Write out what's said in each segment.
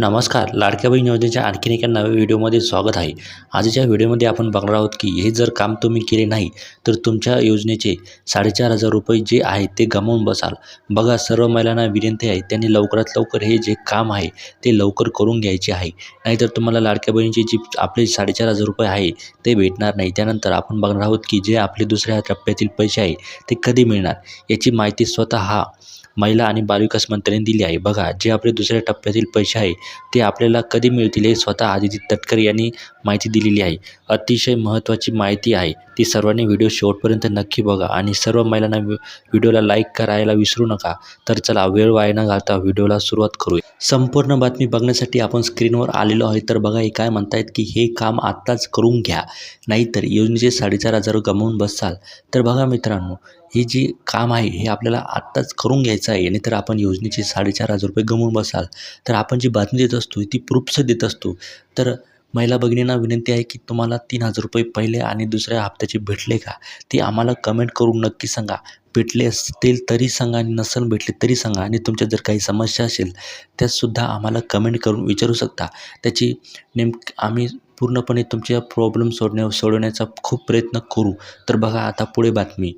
नमस्कार लाडक्या बहीण योजनेच्या आणखीन एका नव्या व्हिडिओमध्ये स्वागत आहे. आजच्या व्हिडिओमध्ये आपण बघणार आहोत की हे जर काम तुम्ही केले नाही तर तुमच्या योजनेचे साडेचार हजार रुपये जे आहे ते गमावून बसाल. बघा सर्व महिलांना विनंती आहे त्यांनी लवकरात लवकर हे जे काम आहे ते लवकर करून घ्यायचे आहे. नाहीतर तुम्हाला लाडक्या बहिणीचे जी आपले साडेचार हजार रुपये आहे ते भेटणार नाही. त्यानंतर आपण बघणार आहोत की जे आपले दुसऱ्या टप्प्यातील पैसे आहे ते कधी मिळणार? याची माहिती स्वतः महिला आणि बालविकास मंत्र्यांनी दिली आहे. बघा जे आपले दुसऱ्या टप्प्यातील पैसे आहे ते आपल्याला कधी मिळतील हे स्वतः आदिती तटकरे यांनी माहिती दिलेली आहे. अतिशय महत्त्वाची माहिती आहे. ती सर्वांनी व्हिडिओ शेवटपर्यंत नक्की बघा आणि सर्व महिलांना व्हिडिओला लाईक करायला विसरू नका. तर चला वेळ वाया न घालता व्हिडिओला सुरुवात करूया. संपूर्ण बातमी बघण्यासाठी आपण स्क्रीनवर आलेलो आहे तर बघा हे काय म्हणतायत की हे काम आत्ताच करून घ्या. नाहीतर योजनेचे साडेचार हजार गमावून बसाल. तर बघा मित्रांनो हे जे काम आहे हे आपल्याला आत्ताच करून घ्यायचं आहे. नाहीतर आपण योजनेचे साडेचार हजार रुपये गमवून बसाल. तर आपण जी बातमी देत असतो ती प्रूफसं देत असतो. तर महिला भगिनींना विनंती आहे की तुम्हाला तीन हजार रुपये पहिले आणि दुसऱ्या हप्त्याचे भेटले का? ते आम्हाला कमेंट करून नक्की सांगा. भेटले असतील तरी सांगा आणि नसेल भेटले तरी सांगा आणि तुमच्या जर काही समस्या असेल त्यासुद्धा आम्हाला कमेंट करून विचारू शकता. त्याची नेम आम्ही पूर्णपणे तुमच्या प्रॉब्लेम सोडण्या सोडवण्याचा खूप प्रयत्न करू. तर बघा आता पुढे बातमी.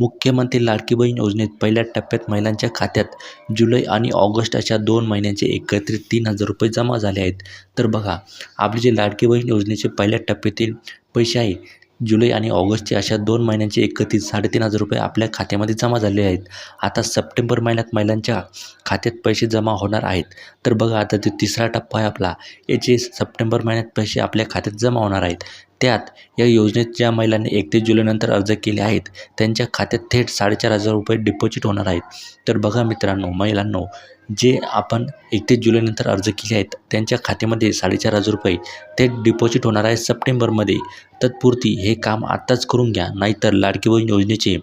मुख्यमंत्री लाडकी बहीण योजनेत पहिल्या टप्प्यात महिलांच्या खात्यात जुलै आणि ऑगस्ट अशा दोन महिन्यांचे एकत्रित तीन हजार रुपये जमा झाले आहेत. तर बघा आपले जे लाडकी बहीण योजनेचे पहिल्या टप्प्यातील पैसे आहे जुलै आणि ऑगस्टचे अशा दोन महिन्यांचे एकत्रित साडेतीन हजार रुपये आपल्या खात्यामध्ये जमा झाले आहेत. आता सप्टेंबर महिन्यात महिलांच्या खात्यात पैसे जमा होणार आहेत. तर बघा आता ते तिसरा टप्पा आहे आपला. याचे सप्टेंबर महिन्यात पैसे आपल्या खात्यात जमा होणार आहेत. त्यात या योजनेत ज्या महिलांनी एकतीस जुलैनंतर अर्ज केले आहेत त्यांच्या खात्यात थेट साडेचार हजार रुपये डिपॉझिट होणार आहेत. तर बघा मित्रांनो महिलांनो जे आपण एकतीस जुलैनंतर अर्ज केले आहेत त्यांच्या खात्यामध्ये साडेचार हजार रुपये ते डिपॉझिट होणार आहे सप्टेंबरमध्ये. तत्पुरती हे काम आत्ताच करून घ्या नाहीतर लाडकी बहीण योजनेचे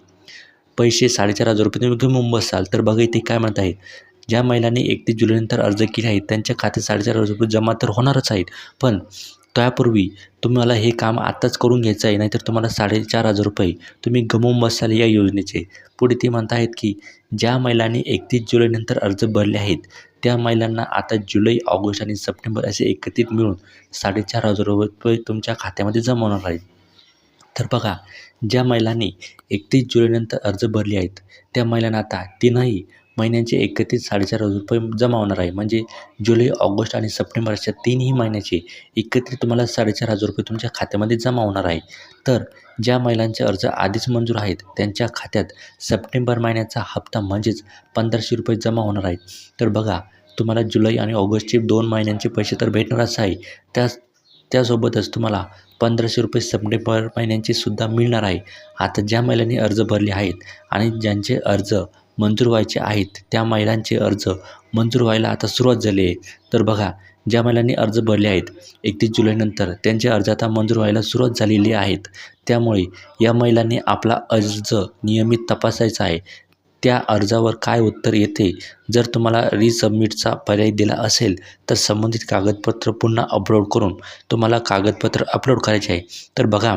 पैसे साडेचार हजार रुपये तुम्ही घेऊन असाल तर बघा इथे काय म्हणत आहेत. ज्या महिलांनी एकतीस जुलैनंतर अर्ज केले आहेत त्यांच्या खात्यात साडेचार हजार रुपये जमा तर होणारच आहेत पण त्यापूर्वी तुम्हाला हे काम आत्ताच करून घ्यायचं आहे नाहीतर तुम्हाला साडेचार हजार रुपये तुम्ही गमवून बसाल या योजनेचे. पुढे ते म्हणत आहेत की ज्या महिलांनी एकतीस जुलैनंतर अर्ज भरले आहेत त्या महिलांना आता जुलै ऑगस्ट आणि सप्टेंबर असे एकत्रित मिळून साडेचार हजार रुपये तुमच्या खात्यामध्ये जमा होणार आहेत. तर बघा ज्या महिलांनी एकतीस जुलैनंतर अर्ज भरले आहेत त्या महिलांना आता तीनही महिन्यांचे एकत्रित साडेचार हजार रुपये जमा होणार आहे. म्हणजे जुलै ऑगस्ट आणि सप्टेंबर अशा तीनही महिन्याचे एकत्रित तुम्हाला साडेचार हजार रुपये तुमच्या खात्यामध्ये जमा होणार आहे. तर ज्या महिलांचे अर्ज आधीच मंजूर आहेत त्यांच्या खात्यात सप्टेंबर महिन्याचा हप्ता म्हणजेच पंधराशे रुपये जमा होणार आहेत तर बघा तुम्हाला जुलै आणि ऑगस्टचे दोन महिन्यांचे पैसे तर भेटणारच आहे. त्या त्यासोबतच तुम्हाला पंधराशे रुपये सप्टेंबर महिन्यांचे सुद्धा मिळणार आहे. आता ज्या महिलांनी अर्ज भरले आहेत आणि ज्यांचे अर्ज मंजूर व्हायचे आहेत. त्या महिलांचे अर्ज मंजूर व्हायला आता सुरुवात झाली आहे. तर बघा ज्या महिलांनी अर्ज भरले आहेत एकतीस जुलैनंतर त्यांचे अर्ज आता मंजूर व्हायला सुरुवात झालेली आहेत. त्यामुळे या महिलांनी आपला अर्ज नियमित तपासायचा आहे. त्या अर्जावर काय उत्तर येते? जर तुम्हाला रिसबमिटचा पर्याय दिला असेल तर संबंधित कागदपत्र पुन्हा अपलोड करून तुम्हाला कागदपत्र अपलोड करायचे आहे. तर बघा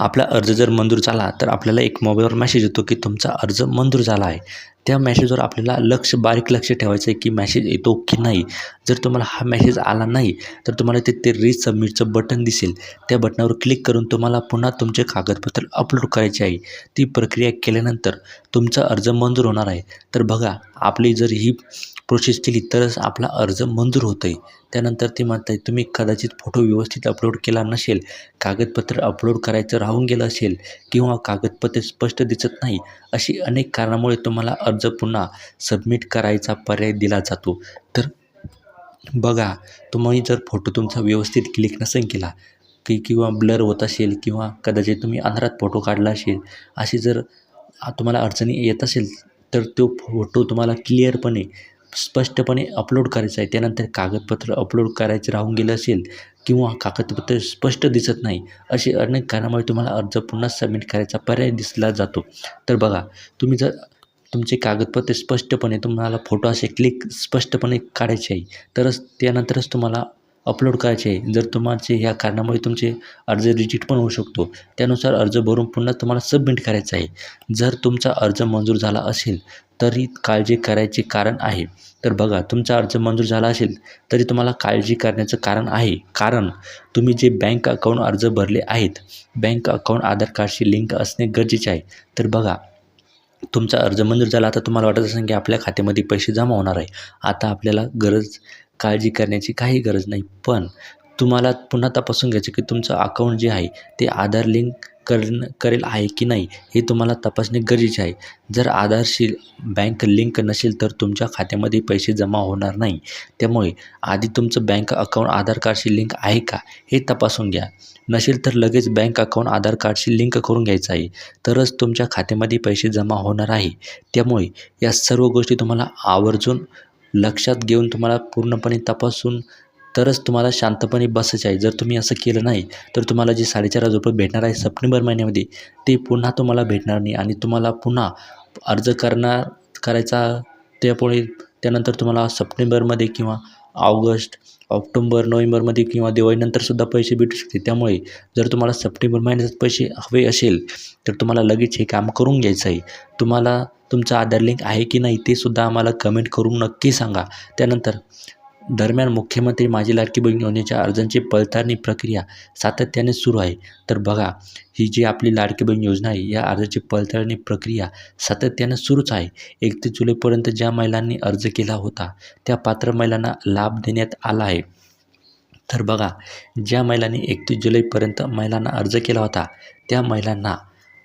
आपला अर्ज जर मंजूर झाला तर आपल्याला एक मोबाईलवर मेसेज येतो की तुमचा अर्ज मंजूर झाला आहे. त्या मॅसेजवर आपल्याला लक्ष बारीक लक्ष ठेवायचं आहे की मॅसेज येतो की नाही. जर तुम्हाला हा मॅसेज आला नाही तर तुम्हाला तिथे रिसबमिटचं बटन दिसेल. त्या बटनावर क्लिक करून तुम्हाला पुन्हा तुमचे कागदपत्र अपलोड करायचे आहे. ती प्रक्रिया केल्यानंतर तुमचा अर्ज मंजूर होणार आहे. तर बघा आपली जर ही प्रोसेस केली तरच आपला अर्ज मंजूर होतं आहे त्यानंतर ते म्हणत आहे तुम्ही कदाचित फोटो व्यवस्थित अपलोड केला नसेल कागदपत्र अपलोड करायचं राहून गेलं असेल किंवा कागदपत्रे स्पष्ट दिसत नाही अशी अनेक कारणामुळे तुम्हाला अर्ज पुन्हा सबमिट करायचा पर्याय दिला जातो. तर बघा तुम्ही जर फोटो तुमचा व्यवस्थित क्लिक नसेल केला की किंवा ब्लर होत असेल किंवा कदाचित तुम्ही अंधारात फोटो काढला असेल अशी जर तुम्हाला अडचणी येत असेल तर तो फोटो तुम्हाला क्लिअरपणे स्पष्टपणे अपलोड करायचं आहे. त्यानंतर कागदपत्र अपलोड करायचं राहून गेलं असेल किंवा कागदपत्र स्पष्ट दिसत नाही असे अनेक कारणामुळे तुम्हाला अर्ज पुन्हा सबमिट करायचा पर्याय दिसला जातो. तर बघा तुम्ही जर तुमचे कागदपत्रे स्पष्टपणे तुम्हाला फोटो असे क्लिक स्पष्टपणे काढायचे आहे तरच त्यानंतरच तुम्हाला अपलोड करायचे आहे. जर तुमचे ह्या कारणामुळे तुमचे अर्ज रिजेक्ट पण होऊ शकतो. त्यानुसार अर्ज भरून पुन्हा तुम्हाला सबमिट करायचा आहे. जर तुमचा अर्ज मंजूर झाला असेल तरी काळजी करायचे कारण आहे. तर बघा तुमचा अर्ज मंजूर झाला असेल तरी तुम्हाला काळजी करण्याचं कारण आहे. कारण तुम्ही जे बँक अकाउंट अर्ज भरले आहेत बँक अकाउंट आधार कार्डशी लिंक असणे गरजेचे आहे. तर बघा तुमचा अर्ज मंजूर झाला आता तुम्हाला वाटत असेल की आपल्या खात्यामध्ये पैसे जमा होणार आहे. आता आपल्याला गरज काळजी करण्याची काही गरज नाही. पण तुम्हाला पुन्हा तपासून घ्यायचं की तुमचं अकाउंट जे आहे ते आधार लिंक कर करेल आहे की नाही हे तुम्हाला तपासणे गरजेचे आहे. जर आधारशी बँक लिंक नसेल तर तुमच्या खात्यामध्ये पैसे जमा होणार नाही. त्यामुळे आधी तुमचं बँक अकाउंट आधार कार्डशी लिंक आहे का हे तपासून घ्या. नसेल तर लगेच बँक अकाउंट आधार कार्डशी लिंक करून घ्यायचं आहे. तरच तुमच्या खात्यामध्ये पैसे जमा होणार आहे. त्यामुळे या सर्व गोष्टी तुम्हाला आवर्जून लक्षात घेऊन तुम्हाला पूर्णपणे तपासून तरच तुम्हाला शांतपणे बसायचे आहे. जर तुम्ही असं केलं नाही तर तुम्हाला जे साडेचार हजार रुपये भेटणार आहे सप्टेंबर महिन्यामध्ये ते पुन्हा तुम्हाला भेटणार नाही आणि तुम्हाला पुन्हा अर्ज करणार करायचा त्यापुढे त्यानंतर तुम्हाला सप्टेंबरमध्ये किंवा ऑगस्ट ऑक्टोंबर नोव्हेंबरमध्ये किंवा दिवाळीनंतरसुद्धा पैसे भेटू शकते. त्यामुळे जर तुम्हाला सप्टेंबर महिन्यात पैसे हवे असेल तर तुम्हाला लगेच हे काम करून घ्यायचं आहे. तुम्हाला तुमचा आधार लिंक आहे की नाही ते सुद्धा आम्हाला कमेंट करून नक्की सांगा. त्यानंतर दरम्यान मुख्यमंत्री माझी लाडकी बहीण योजनेच्या अर्जांची पडताळणी प्रक्रिया सातत्याने सुरू आहे. तर बघा ही जी आपली लाडकी बहीण योजना आहे या अर्जाची पडताळणी प्रक्रिया सातत्याने सुरूच आहे. एकतीस जुलैपर्यंत ज्या महिलांनी अर्ज केला होता त्या पात्र महिलांना लाभ देण्यात आला आहे. तर बघा ज्या महिलांनी एकतीस जुलैपर्यंत महिलांना अर्ज केला होता त्या महिलांना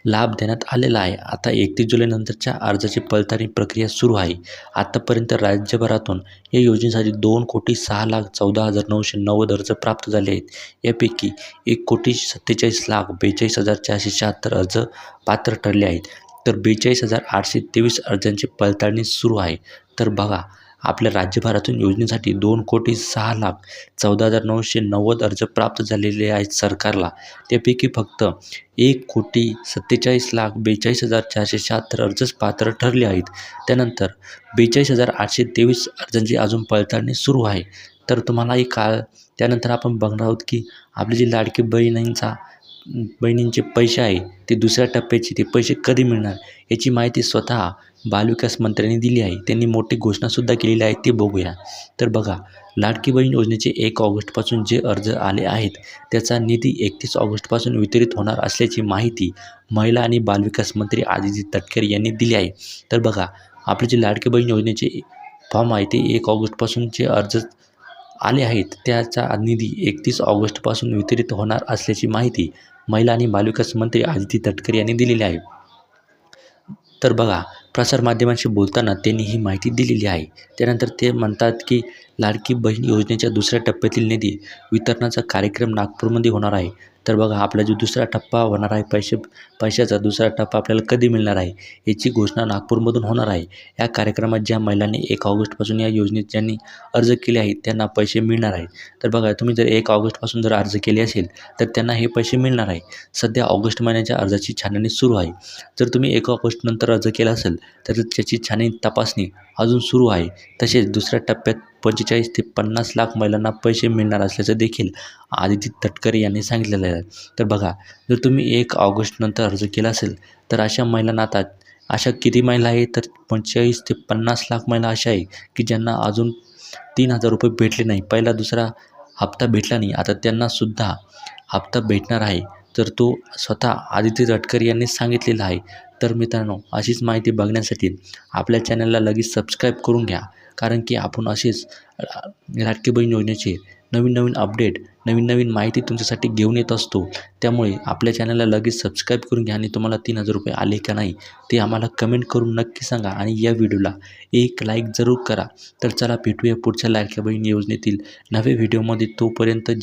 लाभ देण्यात आलेला आहे. आता एकतीस जुलैनंतरच्या अर्जाची पडताळणी प्रक्रिया सुरू आहे. आत्तापर्यंत राज्यभरातून या योजनेसाठी दोन कोटी सहा लाख चौदा हजार नऊशे नव्वद अर्ज प्राप्त झाले आहेत. यापैकी एक कोटी सत्तेचाळीस लाख बेचाळीस हजार चारशे शहात्तर अर्ज पात्र ठरले आहेत. तर बेचाळीस हजार आठशे तेवीस अर्जांची पडताळणी सुरू आहे. तर बघा आपल्या राज्यभरातून योजनेसाठी दोन कोटी सहा लाख चौदा हजार नऊशे नव्वद अर्ज प्राप्त झालेले आहेत सरकारला. त्यापैकी फक्त एक कोटी सत्तेचाळीस लाख बेचाळीस हजार चारशे शहात्तर अर्जच पात्र ठरले आहेत. त्यानंतर बेचाळीस हजार आठशे तेवीस अर्जांची अजून पडताळणी सुरू आहे. तर तुम्हालाही काळ त्यानंतर आपण बघणार आहोत की आपली जी लाडकी बहिणींचा बहिणींचे पैसे आहे ते दुसऱ्या टप्प्याचे ते पैसे कधी मिळणार? याची माहिती स्वतः बालविकास मंत्र्यांनी दिली आहे. त्यांनी मोठी घोषणासुद्धा केलेली आहे ते बघूया. तर बघा लाडकी बहीण योजनेचे एक ऑगस्टपासून जे अर्ज आले आहेत त्याचा निधी एकतीस ऑगस्टपासून वितरित होणार असल्याची माहिती महिला आणि बालविकास मंत्री आदिती तटकरे यांनी दिली आहे. तर बघा आपले जे लाडकी बहीण योजनेचे फॉर्म आहे ते एक ऑगस्टपासून जे अर्ज आले आहेत त्याचा निधी एकतीस ऑगस्टपासून वितरित होणार असल्याची माहिती महिला आणि बालविकास मंत्री आदिती तटकरे यांनी दिलेली आहे. तर बघा प्रसारमाध्यमांशी बोलताना त्यांनी ही माहिती दिलेली आहे. त्यानंतर ते म्हणतात की लाडकी बहीण योजनेच्या दुसऱ्या टप्प्यातील निधी वितरणाचा कार्यक्रम नागपूरमध्ये होणार आहे. तर बघा आपला जो दुसरा टप्पा होणार आहे पैसे पैशाचा दुसरा टप्पा आपल्याला कधी मिळणार आहे याची घोषणा नागपूरमधून होणार आहे. या कार्यक्रमात ज्या महिलांनी एक ऑगस्टपासून या योजनेत ज्यांनी अर्ज केले आहेत त्यांना पैसे मिळणार आहेत. तर बघा तुम्ही जर एक ऑगस्टपासून जर अर्ज केले असेल तर त्यांना हे पैसे मिळणार आहे. सध्या ऑगस्ट महिन्याच्या अर्जाची छाननी सुरू आहे. जर तुम्ही एक ऑगस्टनंतर अर्ज केला असेल तर त्याची छाननी तपासणी अजून सुरू आहे. तसेच दुसऱ्या टप्प्यात पंचेचाळीस ते पन्नास लाख महिलांना पैसे मिळणार असल्याचं देखील आदिती तटकरे यांनी सांगितलेलं आहे. तर बघा जर तुम्ही एक ऑगस्टनंतर अर्ज केला असेल तर अशा महिलांना आता अशा किती महिला आहे तर पंचेचाळीस ते पन्नास लाख महिला अशा आहे की ज्यांना अजून तीन हजार रुपये भेटले नाही. पहिला दुसरा हप्ता भेटला नाही. आता त्यांनासुद्धा हप्ता भेटणार आहे. तर तो स्वतः आदित्य तटकरे यांनी सांगितलेला आहे. तर मित्रांनो अशीच माहिती बघण्यासाठी आपल्या चॅनलला लगेच सबस्क्राईब करून घ्या. कारण की आपण असेच लाडकी बहीण योजनेचे नवीन नवीन अपडेट नवीन नवीन माहिती तुमच्यासाठी घेऊन येत असतो. त्यामुळे आपल्या चॅनलला लगेच सबस्क्राईब करून घ्या आणि तुम्हाला तीन हजार रुपये आले का नाही ते आम्हाला कमेंट करून नक्की सांगा आणि या व्हिडिओला एक लाईक जरूर करा. तर चला भेटूया पुढच्या लाडक्या बहीण योजनेतील नवे व्हिडिओमध्ये तोपर्यंत जय